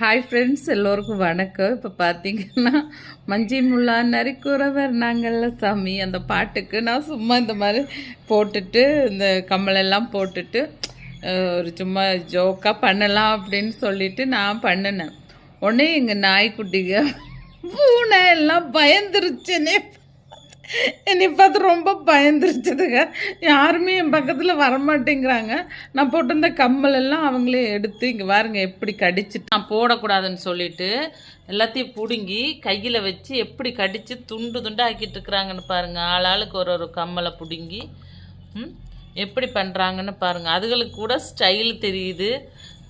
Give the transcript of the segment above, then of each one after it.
Hi friends எல்லோருக்கும் வணக்கம். இப்போ பார்த்தீங்கன்னா மஞ்சி முல்லா நரிக்குறவர் நாங்கள்ல சாமி. அந்த பாட்டுக்கு நான் சும்மா இந்த மாதிரி போட்டுட்டு இந்த கம்மலெல்லாம் போட்டுட்டு ஒரு சும்மா ஜோக்காக பண்ணலாம் அப்படின்னு சொல்லிட்டு நான் பண்ணினேன். உடனே எங்கள் நாய்க்குட்டிங்க பூனை எல்லாம் பயந்துருச்சுன்னே என்னை பார்த்து ரொம்ப பயந்துருச்சதுங்க. யாருமே என் பக்கத்தில் வரமாட்டேங்கிறாங்க. நான் போட்டிருந்த கம்மல் எல்லாம் அவங்களே எடுத்து இங்கே பாருங்க எப்படி கடிச்சிட்டு நான் போடக்கூடாதுன்னு சொல்லிட்டு எல்லாத்தையும் பிடுங்கி கையில் வச்சு எப்படி கடித்து துண்டு துண்டு ஆக்கிட்டு இருக்கிறாங்கன்னு பாருங்கள் ஆள் ஆளுக்கு ஒரு ஒரு கம்மலை பிடுங்கி எப்படி பண்ணுறாங்கன்னு பாருங்கள் அதுகளுக்கு கூட ஸ்டைல் தெரியுது.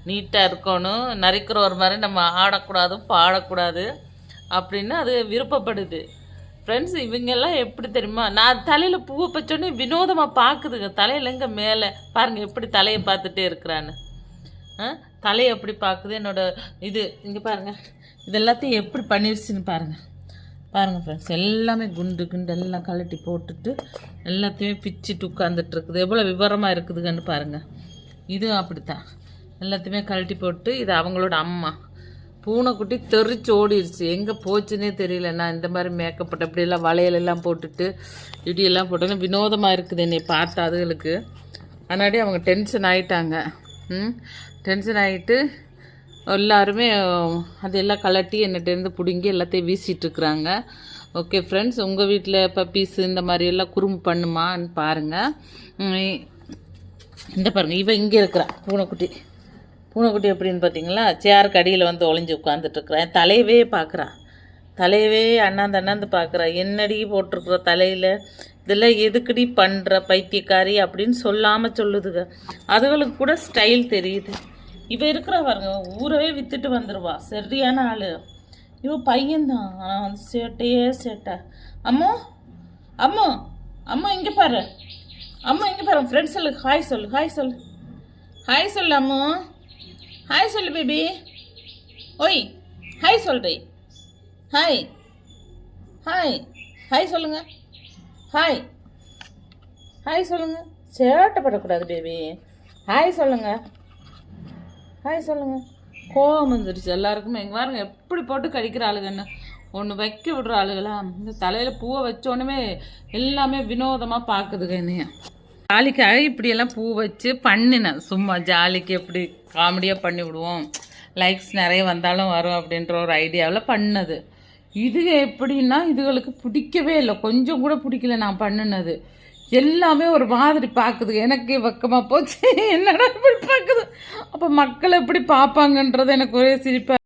நீட்டாக இருக்கணும். நரைக்கிற ஒரு மாதிரி நம்ம ஆடக்கூடாது பாடக்கூடாது அப்படின்னு அது விருப்பப்படுது. ஃப்ரெண்ட்ஸ் இவங்கெல்லாம் எப்படி தெரியுமா? நான் தலையில் பூவை பச்சோடனே வினோதமாக பார்க்குதுங்க தலையில் எங்கே மேலே? பாருங்கள் எப்படி தலையை பார்த்துட்டே இருக்கிறான்னு. ஆ? தலையை எப்படி பார்க்குது என்னோட இது இங்கே பாருங்கள் இது எல்லாத்தையும் எப்படி பண்ணிருச்சுன்னு பாருங்கள் பாருங்கள் ஃப்ரெண்ட்ஸ் எல்லாமே குண்டு குண்டு எல்லாம் கழட்டி போட்டுட்டு எல்லாத்தையுமே பிச்சுட்டு உட்காந்துட்ருக்குது எவ்வளோ விவரமாக இருக்குதுங்கன்னு பாருங்கள் இதுவும் அப்படித்தான். எல்லாத்தையுமே கழட்டி போட்டு இது அவங்களோட அம்மா. பூனைக்குட்டி தெரிச்சு ஓடிடுச்சு. எங்கே போச்சுன்னே தெரியல. நான் இந்த மாதிரி மேக்கப் போட்டு அப்படியெல்லாம் வளையலெல்லாம் போட்டுட்டு இடியெல்லாம் போட்டோன்னா வினோதமாக இருக்குது என்னை பார்த்தா அதுகளுக்கு. அதனாடி அவங்க டென்ஷன் ஆகிட்டாங்க ம்? டென்ஷன் ஆகிட்டு எல்லாருமே அதெல்லாம் கலட்டி என்னட்டேருந்து பிடுங்கி எல்லாத்தையும் வீசிட்டுருக்குறாங்க ஓகே ஃப்ரெண்ட்ஸ் உங்கள் வீட்டில் பப்பீஸ் இந்த மாதிரி எல்லாம் குறும்பு பண்ணுமான்னு பாருங்கள் இந்த பாருங்கள் இவன் இங்கே இருக்கிறா பூனைக்குட்டி. பூனைக்குட்டி எப்படின்னு பார்த்தீங்களா? சேருக்கு அடியில் வந்து ஒளிஞ்சு உட்காந்துட்ருக்குறேன் தலையவே பார்க்குறா. தலையவே அண்ணாந்து அண்ணாந்து பார்க்குறா. என்னடி போட்டிருக்குற தலையில்? இதெல்லாம் எதுக்குடி பண்ணுற பைத்தியக்காரி அப்படின்னு சொல்லாமல் சொல்லுதுங்க அதுகளுக்கு கூட ஸ்டைல் தெரியுது. இவ இருக்கிறா பாருங்க ஊரவே விற்றுட்டு வந்துடுவா சரியான ஆள். இவ பையன்தான். ஆனால் வந்து சேட்டையே சேட்டை. அம்மோ அம்மோ அம்மா இங்கே பாரு. அம்மா இங்கே பாரு. ஃப்ரெண்ட்ஸ் சொல்லு. ஹாய் சொல்லு. ஹாய் சொல்லு. ஹாய் சொல்லு அம்மோ. ஹாய் சொல்லு பேபி ஓய் ஹாய் சொல்றி. ஹாய் ஹாய் ஹாய் சொல்லுங்க. ஹாய் ஹாய் சொல்லுங்க. சேட்டப்படக்கூடாது பேபி ஹாய் சொல்லுங்க. ஹாய் சொல்லுங்க. கோவம் வந்துருச்சு எல்லாருக்குமே. எங்க பாருங்க எப்படி போட்டு கடிக்கிற ஆளுகன்னு. ஒன்று வைக்க விடுற ஆளுகளா? இந்த தலையில் பூவை வச்ச எல்லாமே வினோதமாக பார்க்குதுங்க என்னைய. ஜாலிக்காக இப்படியெல்லாம் பூ வச்சு பண்ணினேன். சும்மா ஜாலிக்கு எப்படி காமெடியாக பண்ணி விடுவோம். லைக்ஸ் நிறைய வந்தாலும் வரும் அப்படின்ற ஒரு ஐடியாவில் பண்ணது. இது எப்படின்னா இதுகளுக்கு பிடிக்கவே இல்லை. கொஞ்சம் கூட பிடிக்கல நான் பண்ணினது. எல்லாமே ஒரு மாதிரி பார்க்குது. எனக்கு வெக்கமாக போச்சு. என்னடா இப்படி பார்க்குது? அப்போ மக்கள் எப்படி பார்ப்பாங்கன்றது எனக்கு ஒரே சிரிப்பாக